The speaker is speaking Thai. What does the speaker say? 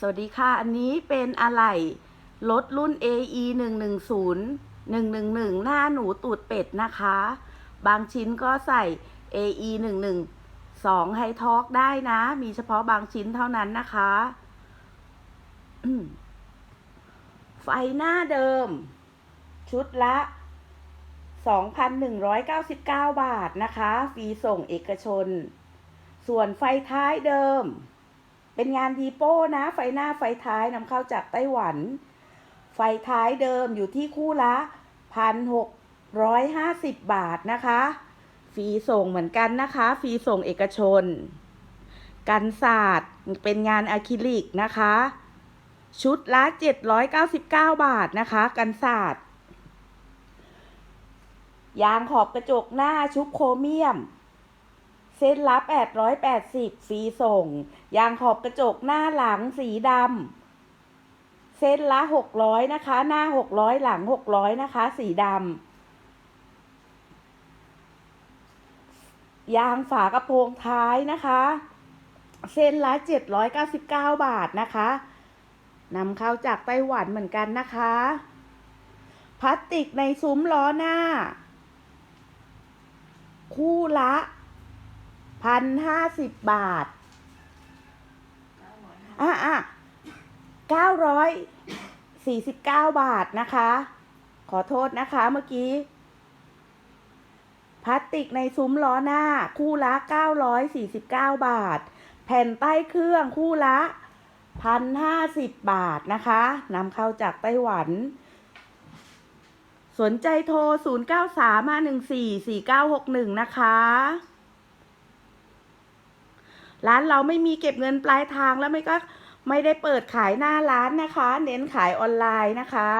สวัสดีค่ะ อันนี้เป็นอะไหล่รถรุ่น AE 1 1 0 1 1 1 หน้าหนูตูดเป็ดนะคะ บางชิ้นก็ใส่ AE 1 1 2ไฮทอกได้นะ มีเฉพาะบางชิ้นเท่านั้นนะคะ ไฟหน้าเดิม ชุดละ 2,199 บาทนะคะ ฟรีส่งเอกชน ส่วนไฟท้ายเดิม เป็นงานดีโป้นะ ไฟหน้าไฟท้ายนำเข้าจากไต้หวัน ไฟท้ายเดิมอยู่ที่คู่ละพันหกร้อยห้าสิบบาทนะคะ ฟรีส่งเหมือนกันนะคะ ฟรีส่งเอกชน กันศาสตร์เป็นงานอะคริลิกนะคะ ชุดละ799บาทนะคะ กันศาสตร์ยางขอบกระจกหน้าชุบโครเมียม เส้นละ880 ฟรีส่ง ยางขอบกระจกหน้าหลังสีดำเส้นละ 600 นะคะ หน้า 600 หลัง 600 นะคะ สีดำ ยางฝากระโปรงท้ายนะคะ เส้นละ 799 บาทนะคะนำเข้าจากไต้หวันเหมือนกันนะคะ พลาสติกในซุ้มล้อหน้า คู่ละ พันห้าสิบบาท อะอะเก้าร้อยสี่สิบเก้าบาทนะคะ ขอโทษนะคะเมื่อกี้พลาสติกในซุ้มล้อหน้าคู่ละเก้าร้อยสี่สิบเก้าบาท แผ่นใต้เครื่องคู่ละพันห้าสิบบาทนะคะนำเข้าจากไต้หวัน สนใจโทร 0 9 3 5 1 4 4 9 6 1 นะคะ ร้านเราไม่มีเก็บเงินปลายทางแล้วไม่ก็ไม่ได้เปิดขายหน้าร้านนะคะ เน้นขายออนไลน์นะคะ